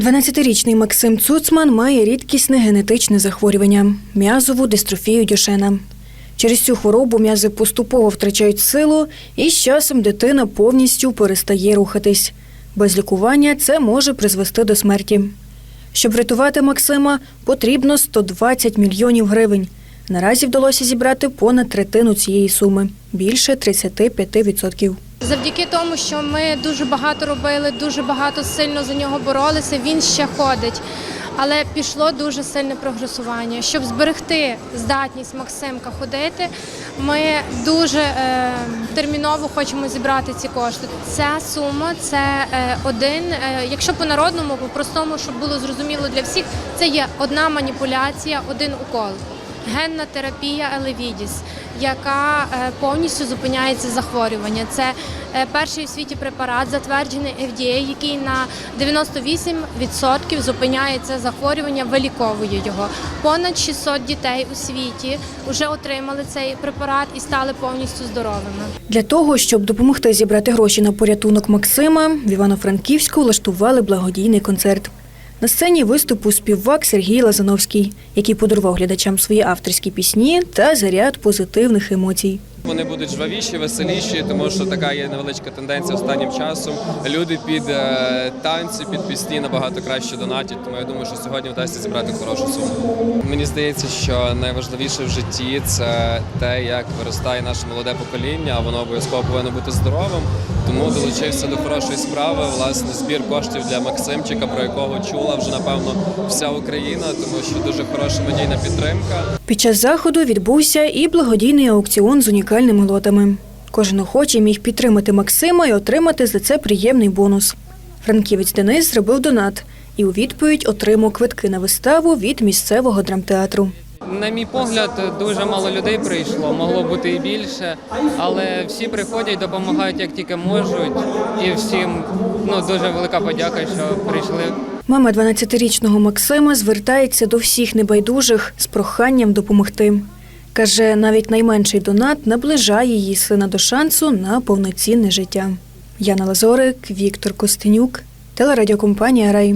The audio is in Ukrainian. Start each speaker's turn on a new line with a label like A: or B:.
A: 12-річний Максим Цуцман має рідкісне генетичне захворювання м'язову дистрофію Дюшена. Через цю хворобу м'язи поступово втрачають силу, і з часом дитина повністю перестає рухатись. Без лікування це може призвести до смерті. Щоб врятувати Максима, потрібно 120 мільйонів гривень. Наразі вдалося зібрати понад третину цієї суми більше 35%.
B: Завдяки тому, що ми дуже багато робили, дуже багато сильно за нього боролися, він ще ходить. Але пішло дуже сильне прогресування. Щоб зберегти здатність Максимка ходити, ми дуже е, терміново хочемо зібрати ці кошти. Ця сума це е, один, е, якщо по народному, по простому, щоб було зрозуміло для всіх, це є одна маніпуляція, один укол. Генна терапія Елевідіс, яка е, повністю зупиняє це захворювання. Це е, перший у світі препарат, затверджений FDA, який на 98% зупиняє це захворювання, виліковує його. Понад 600 дітей у світі вже отримали цей препарат і стали повністю здоровими.
A: Для того, щоб допомогти зібрати гроші на порятунок Максима, в Івано-Франківську влаштували благодійний концерт. На сцені виступу співак Сергій Лазановський, який подарував глядачам свої авторські пісні та заряд позитивних емоцій.
C: Вони будуть жвавіші, веселіші, тому що така є невеличка тенденція останнім часом. Люди під е, танці, під пісні набагато краще донатять. Тому я думаю, що сьогодні вдасться зібрати хорошу суму. Мені здається, що найважливіше в житті це те, як виростає наше молоде покоління, а воно обов'язково повинно бути здоровим. Тому долучився до хорошої справи. Власне, збір коштів для Максимчика, про якого чула вже напевно вся Україна, тому що дуже хороша медійна підтримка.
A: Під час заходу відбувся і благодійний аукціон з унікальними лотами. Кожен охочий міг підтримати Максима і отримати за це приємний бонус. Франківець Денис зробив донат і у відповідь отримав квитки на виставу від місцевого драмтеатру.
D: На мій погляд, дуже мало людей прийшло, могло бути і більше, але всі приходять, допомагають як тільки можуть, і всім ну дуже велика подяка, що прийшли.
A: Мама 12-річного Максима звертається до всіх небайдужих з проханням допомогти. Каже, навіть найменший донат наближає її сина до шансу на повноцінне життя. Яна Лазорик, Віктор Костенюк, телерадіокомпанія Рай.